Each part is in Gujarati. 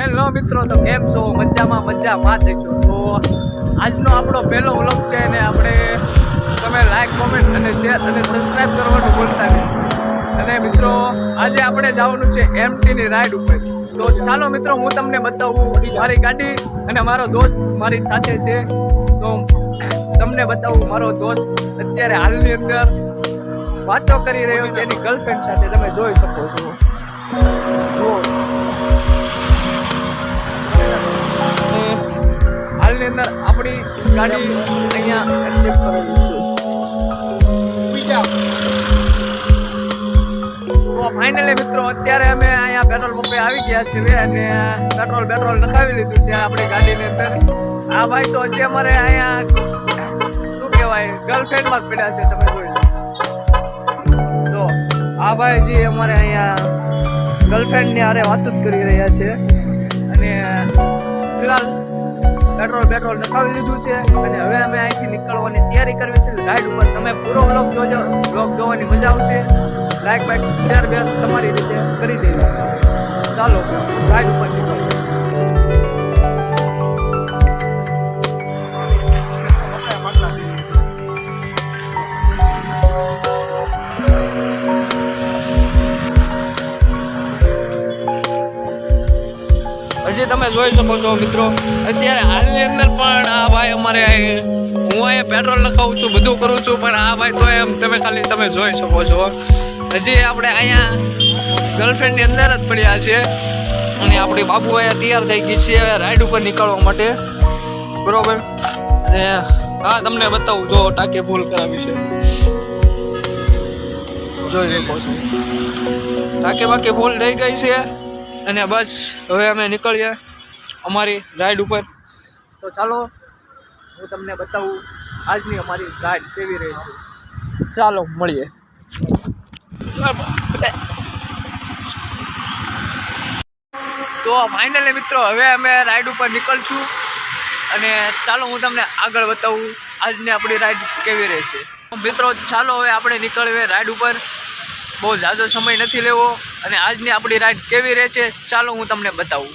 હેલો મિત્રો, તો કેમ છો? મજામાં મજામાં જ છો. તો આજનો આપણો પહેલો વ્લોગ છે અને આપણે તમે લાઈક કોમેન્ટ અને શેર અને સબસ્ક્રાઇબ કરવાનું ભૂલતા નહીં. અને મિત્રો, આજે આપણે જવાનું છે એમટીની રાઈડ ઉપર. તો ચાલો મિત્રો, હું તમને બતાવું મારી ગાડી અને મારો દોસ્ત મારી સાથે છે. તો તમને બતાવું, મારો દોસ્ત અત્યારે હાલની અંદર વાતો કરી રહ્યો છે એની ગર્લફ્રેન્ડ સાથે. તમે જોઈ શકો છો. હાલની અંદર આપણી ગાડી અહીંયા એક્સેપ્ટ કરેલી છે. તો ફાઇનલી મિત્રો, અત્યારે અમે અહીંયા પેટ્રોલ પંપે આવી ગયા છીએ અને પેટ્રોલ પેટ્રોલ નખાવી લીધું છે આપણી ગાડીની અંદર. આ ભાઈ તો જે અમારે અહીંયા શું કહેવાય ગર્લફ્રેન્ડમાં જ પડ્યા છે, તમે જોઈ તો આ ભાઈજી અમારે અહીંયા ગર્લફ્રેન્ડની હારે વાતો જ કરી રહ્યા છે. અને, ફિલહાલ પેટ્રોલ પેટ્રોલ નખાવી લીધું છે. અને હવે અમે અહીંથી નીકળવાની તૈયારી કરવી છે. રાઈડ ઉપર તમે પૂરો બ્લોગ જોજો. બ્લોગ જોવાની મજા આવશે. લાઈક બાઈક શેર બેર તમારી રીતે કરી દેજો. ચાલો રાઈડ ઉપર નીકળો. તમે જોઈ શકો છો મિત્રો. અત્યારે અંદર પણ આ ભાઈ અમારે હું અહીંયા પેટ્રોલ લખાવું છું, બધું કરું છું, પણ આ ભાઈ તો એમ તમે ખાલી તમે જોઈ શકો છો. હજી આપણે અહીંયા ગર્લફ્રેન્ડની અંદર જ પડ્યા છીએ. અને આપણી બાબુ તૈયાર થઈ ગઈ છે હવે રાઈડ ઉપર નીકળવા માટે. બરોબર? અને હા, તમને બતાવું, જો ટાંકે ફૂલ કરાવી છે. જોઈ શકો છો. ટાંકે બાકે ફૂલ થઈ ગઈ છે. અને બસ, હવે અમે નીકળીએ અમારી રાઈડ ઉપર. તો ચાલો હું તમને બતાવું આજની અમારી રાઈડ કેવી રહી છે. ચાલો મળીએ. તો ફાઇનલી મિત્રો હવે અમે રાઈડ ઉપર નીકળશું. અને ચાલો હું તમને આગળ બતાવું આજની આપણી રાઈડ કેવી રહેશે મિત્રો ચાલો હવે આપણે નીકળીએ રાઈડ ઉપર. બહુ ઝાઝો સમય નથી લેવો. અને આજની આપણી રાઈડ કેવી રહે છે ચાલો હું તમને બતાવું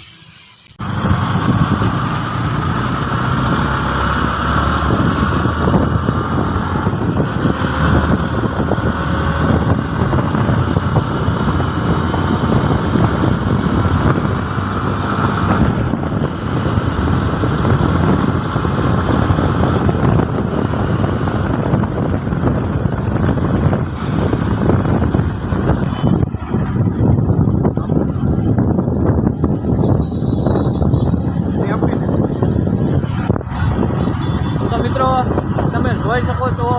તો મિત્રો તમે જોઈ શકો છો.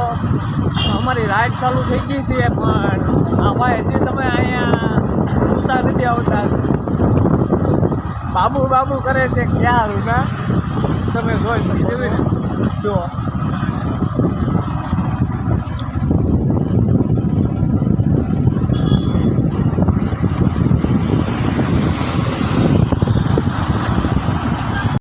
અમારી રાઈડ ચાલુ થઈ ગઈ છે, પણ આ ભાઈ હજી તમે અહીંયા ગુસ્સા નથી આવતા. બાબુ બાબુ કરે છે, ક્યાં ના તમે જોઈ શકો જો.